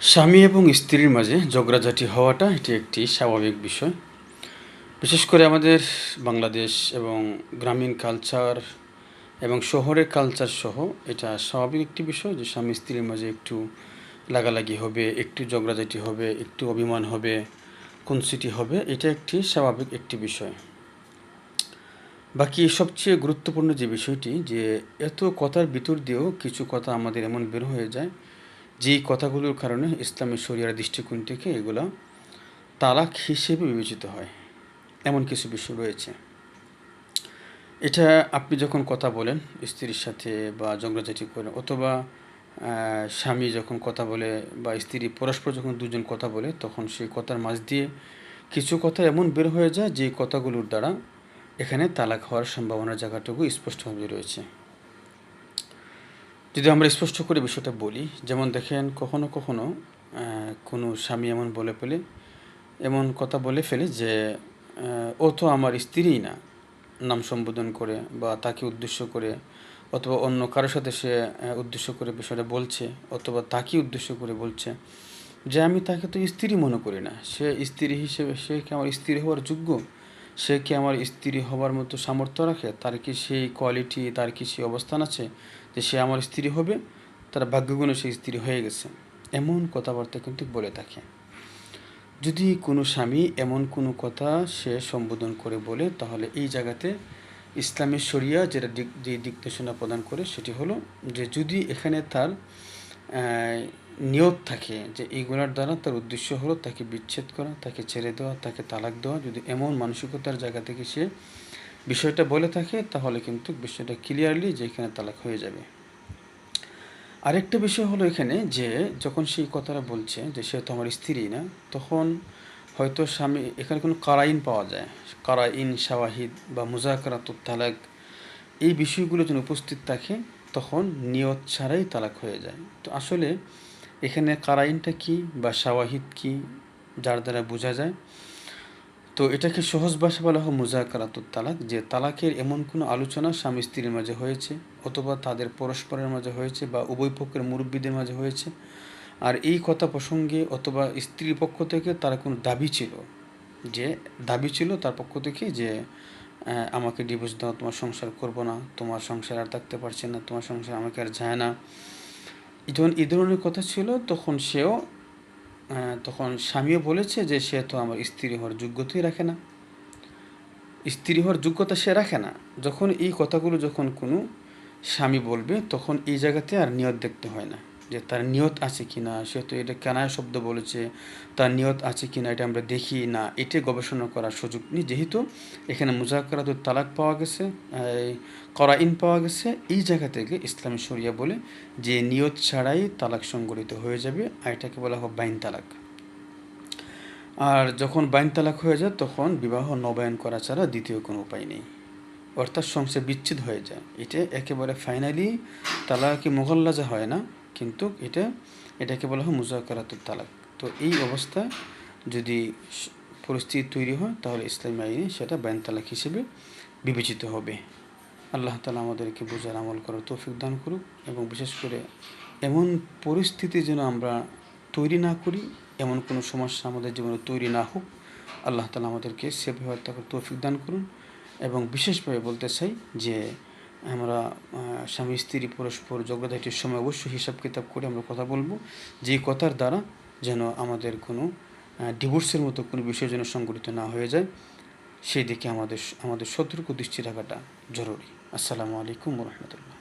স্বামী এবং স্ত্রীর মাঝে ঝগড়াঝাটি হওয়াটা এটি একটি স্বাভাবিক বিষয়। বিশেষ করে আমাদের বাংলাদেশ এবং গ্রামীণ কালচার এবং শহরের কালচার সহ এটা স্বাভাবিক একটি বিষয় যে স্বামী স্ত্রীর মাঝে একটু লাগালাগি হবে, একটু ঝগড়াঝাটি হবে, একটু অভিমান হবে কুনসিটি হবে, এটা একটি স্বাভাবিক একটি বিষয়। বাকি সবচেয়ে গুরুত্বপূর্ণ যে বিষয়টি যে এত কথার ভিতর দিয়েও কিছু কথা আমাদের এমন বের হয়ে যায় যেই কথাগুলোর কারণে ইসলামী শরিয়ার দৃষ্টিকোণ থেকে এগুলো তালাক হিসেবে বিবেচিত হয়। এমন কিছু বিষয় রয়েছে। এটা আপনি যখন কথা বলেন, স্ত্রীর সাথে বা ঝগড়াঝাটি করেন অথবা স্বামী যখন কথা বলে বা স্ত্রী পরস্পর যখন দুজন কথা বলে, তখন সেই কথার মাঝ দিয়ে কিছু কথা এমন বের হয়ে যায় যে কথাগুলোর দ্বারা এখানে তালাক হওয়ার সম্ভাবনার জায়গাটুকু স্পষ্টভাবে রয়েছে। যদি আমরা স্পষ্ট করে বিষয়টা বলি, যেমন দেখেন কখনো কখনো কোনো স্বামী এমন বলে ফেলে, এমন কথা বলে ফেলে যে ও তো আমার স্ত্রীই না, নাম সম্বোধন করে বা তাকে উদ্দেশ্য করে, অথবা অন্য কারোর সাথে সে উদ্দেশ্য করে বিষয়টা বলছে, অথবা তাকে উদ্দেশ্য করে বলছে যে, আমি তাকে তো স্ত্রী মনে করি না, সে স্ত্রী হিসেবে, সে কি আমার স্ত্রী হওয়ার যোগ্য? সে কি আমার স্ত্রী হবার মতো সামর্থ্য রাখে? তার কি সেই কোয়ালিটি তার কি সেই অবস্থান আছে যে সে আমার স্ত্রী হবে? তার ভাগ্যগুণে সে স্ত্রী হয়ে গেছে। এমন কথাবার্তা কিন্তু বলে থাকে। যদি কোনো স্বামী এমন কোনো কথা সে সম্বোধন করে বলে, তাহলে এই জায়গাতে ইসলামের শরিয়া যেটা যে দিক প্রদান করে, সেটি হলো যে যদি এখানে তার নিয়ত থাকে যে এইগুলোর দ্বারা তার উদ্দেশ্য হলো তাকে বিচ্ছেদ করা, তাকে ছেড়ে দেওয়া, তাকে তালাক দেওয়া। যদি এমন মানসিকতার জায়গা থেকে সে বিষয়টা বলে থাকে, তাহলে কিন্তু বিষয়টা ক্লিয়ারলি যে এখানে তালাক হয়ে যাবে। আরেকটা বিষয় হলো এখানে যে যখন সেই কথাটা বলছে যে সে তো আমার স্ত্রী না, তখন হয়তো স্বামী, এখানে কোনো কারাইন পাওয়া যায়। কারাইন, শাওয়াহিদ বা মুজাকারাতুত তালাক এই বিষয়গুলো যেন উপস্থিত থাকে তখন নিয়ত ছাড়াই তালাক হয়ে যায়। তো আসলে এখানে কারাইনটা কি বা শাওয়াহিদ কি, যার দ্বারা বোঝা যায়? তো এটাকে সহজ ভাষা বলা হয় মুজাকারাতুত তালাক, যে তালাকের এমন কোনো আলোচনা স্বামী স্ত্রীর মাঝে হয়েছে অথবা তাদের পরস্পরের মাঝে হয়েছে বা উভয় পক্ষের মুরব্বীদের মাঝে হয়েছে। আর এই কথা প্রসঙ্গে অথবা স্ত্রীর পক্ষ থেকে তার কোনো দাবি ছিল, যে দাবি ছিল তার পক্ষ থেকে যে আমাকে ডিভোর্স দাও, তোমার সংসার করব না, তোমার সংসার আর থাকতে পারছে না, তোমার সংসার আমাকে আর যায় না। যখন এই ধরনের কথা ছিল, তখন সেও তখন স্বামীও বলেছে যে সে তো আমার স্ত্রী হওয়ার যোগ্যতাই রাখে না। স্ত্রী হওয়ার যোগ্যতা সে রাখে না। যখন এই কথাগুলো যখন কোনো স্বামী বলবে, তখন এই জায়গাতে আর নিয়ত দেখতে হয় না। যে তার নিয়ত আছে কি না সে তো এটা কেনায় শব্দ বলেছে, তার নিয়ত আছে কি না এটা আমরা দেখি না, এটা গবেষণা করার সুযোগ নেই। যেহেতু এখানে মুজাকরাত তালাক পাওয়া গেছে করাইন পাওয়া গেছে, এই জায়গা থেকে ইসলামী শরিয়া বলে যে নিয়ত ছাড়াই তালাক সংগঠিত হয়ে যাবে, আর এটাকে বলা হয় বাইন তালাক। আর যখন বাইন তালাক হয়ে যায়, তখন বিবাহ নবায়ন করা ছাড়া দ্বিতীয় কোনো উপায় নেই। অর্থাৎ সংসার বিচ্ছেদ হয়ে যায়। এটা একেবারে ফাইনালি তালাকি মোগল্লাজা হয় না। কিন্তু এটা, এটাকে বলা হয় মুজাকারাতুল তালাক। তো এই অবস্থা যদি পরিস্থিতি তৈরি হয়, তাহলে ইসলামী আইনে সেটা ব্যান তালাক হিসেবে বিবেচিত হবে। আল্লাহ তালা আমাদেরকে বোঝার আমল করার তৌফিক দান করুক এবং বিশেষ করে এমন পরিস্থিতি যেন আমরা তৈরি না করি, এমন কোনো সমস্যা আমাদের জীবনে তৈরি না হোক, আল্লাহ তালা আমাদেরকে সেভাবে তৌফিক দান করুন। এবং বিশেষভাবে বলতে চাই যে আমরা স্বামী, স্ত্রী, পরস্পর যোগ্যতাটির সময় অবশ্যই হিসাব কিতাব করে আমরা কথা বলব। যে কথার দ্বারা যেন আমাদের কোনো ডিভোর্সের মতো কোনো বিষয় যেন সংগঠিত না হয়ে যায়, সেই দিকে আমাদের আমাদের সতর্ক দৃষ্টি রাখাটা জরুরি। আসসালামু আলাইকুম রহমতুল্লাহ।